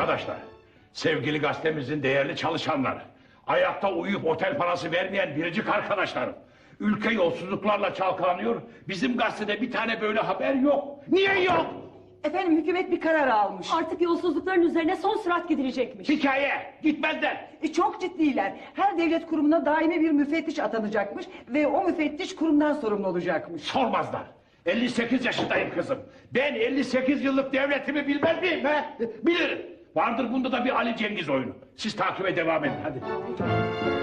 Arkadaşlar, sevgili gazetemizin değerli çalışanları, ayakta uyuyup otel parası vermeyen biricik arkadaşlarım. Ülke yolsuzluklarla çalkalanıyor. Bizim gazetede bir tane böyle haber yok. Niye yok? Efendim hükümet bir karar almış. Artık yolsuzlukların üzerine son sürat gidilecekmiş. Hikaye, gitmezler. E, çok ciddiler. Her devlet kurumuna daimi bir müfettiş atanacakmış ve o müfettiş kurumdan sorumlu olacakmış. Sormazlar. 58 yaşındayım kızım. Ben 58 yıllık devletimi bilmez miyim he? Bilirim. Vardır bunda da bir Ali Cengiz oyunu. Siz takibe devam edin hadi.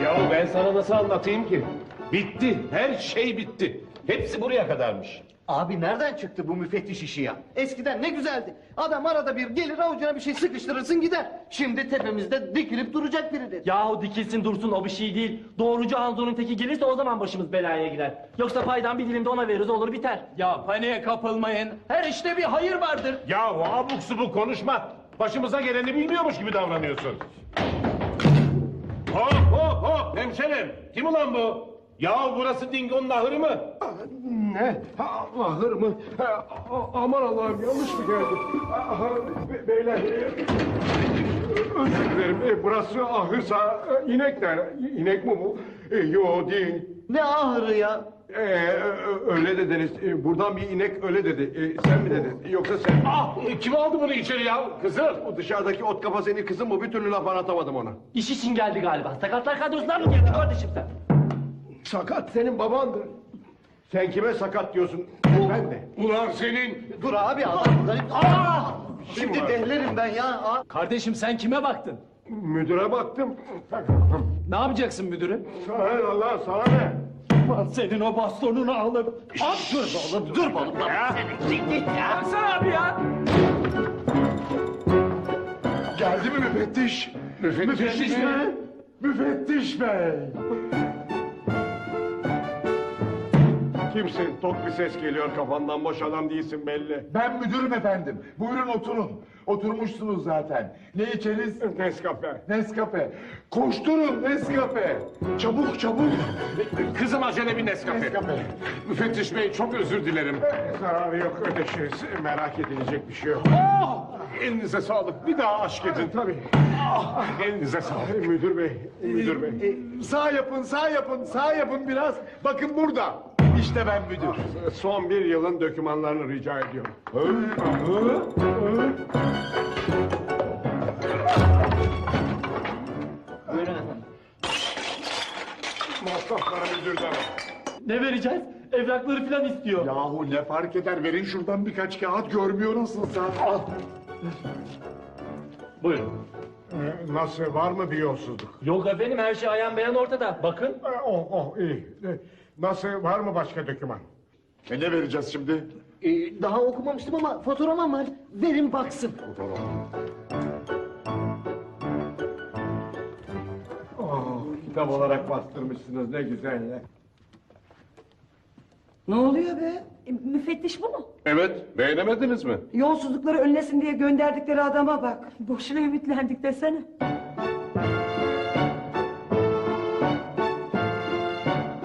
Ya ben sana nasıl anlatayım ki? Bitti. Her şey bitti. Hepsi buraya kadarmış. Abi nereden çıktı bu müfettiş işi ya? Eskiden ne güzeldi. Adam arada bir gelir avucuna bir şey sıkıştırırsın gider. Şimdi tepemizde dikilip duracak biridir. Yahu dikilsin dursun o bir şey değil. Doğrucu Hanzo'nun teki gelirse o zaman başımız belaya girer. Yoksa paydan bir dilim de ona veririz olur biter. Ya paniğe kapılmayın. Her işte bir hayır vardır. Ya abuk subuk konuşma. Başımıza geleni bilmiyormuş gibi davranıyorsun. Hop hop hop hemşerim. Kim ulan bu? Ya burası Dingo'nun ahırı mı? Ne? Ha, ahır mı? Aman Allah'ım yanlış mı geldim? Beyler, özür dilerim. E, burası ahırsa e, inek der. İnek mi bu? E, yo değil. Ne ahırı ya? E, ö- öyle dediniz. E, buradan bir inek öyle dedi. E, sen mi dedin? Yoksa sen... Ah kim aldı bunu içeri ya? Kızım. O dışarıdaki ot kafa senin kızın mı? Bir türlü laf anlatamadım ona. İş için geldi galiba. Sakatlar kadrosundan mı geldin kardeşim sen? Sakat senin babandır. Sen kime sakat diyorsun? Ben de. Ulan senin. Dur abi adam. Aa! Şimdi dehlerim ben ya. Aa! Kardeşim sen kime baktın? Müdüre baktım. Ne yapacaksın müdürüm? Sana ne Allah sana ne? Lan senin o bastonunu alıp... At dur be oğlum dur be oğlum. Baksana abi ya. Geldi mi müfettiş? Müfettiş, mi? Müfettiş bey. Kimsin? Tok bir ses geliyor kafandan boş adam değilsin belli. Ben müdürüm efendim. Buyurun oturun. Oturmuşsunuz zaten. Ne içeriz? Nescafe. Nescafe. Koşturun Nescafe. Çabuk çabuk. Kızım acele bir Nescafe. Nescafe. Müfettiş bey çok özür dilerim. Zararı yok ödeşiriz. Merak edilecek bir şey yok. Ah! Elinize sağlık. Bir daha aşk edin. Tabii. Ah, elinize sağlık. Müdür bey, müdür bey. E, sağ yapın, sağ yapın, sağ yapın biraz. Bakın burada. İşte ben müdür. Son bir yılın dokümanlarını rica ediyorum. Buyurun efendim. Masraflara müdürden. Ne vereceğiz? Evrakları falan istiyor. Yahu ne fark eder? Verin şuradan birkaç kağıt görmüyor nasılsa. Al. Buyurun. Ee, Nasıl, var mı bir yolsuzluk? Yok efendim her şey ayan beyan ortada. Bakın. Ee, Oh, oh, iyi. Ee, Nasıl, var mı başka doküman? E ne vereceğiz şimdi? Ee, daha okumamıştım ama fotoğrafım var. Verin baksın. Oh, kitap olarak bastırmışsınız, ne güzel ya. Ne oluyor be? E, müfettiş bu mu? Evet beğenemediniz mi? Yolsuzlukları önlesin diye gönderdikleri adama bak. Boşuna ümitlendik desene.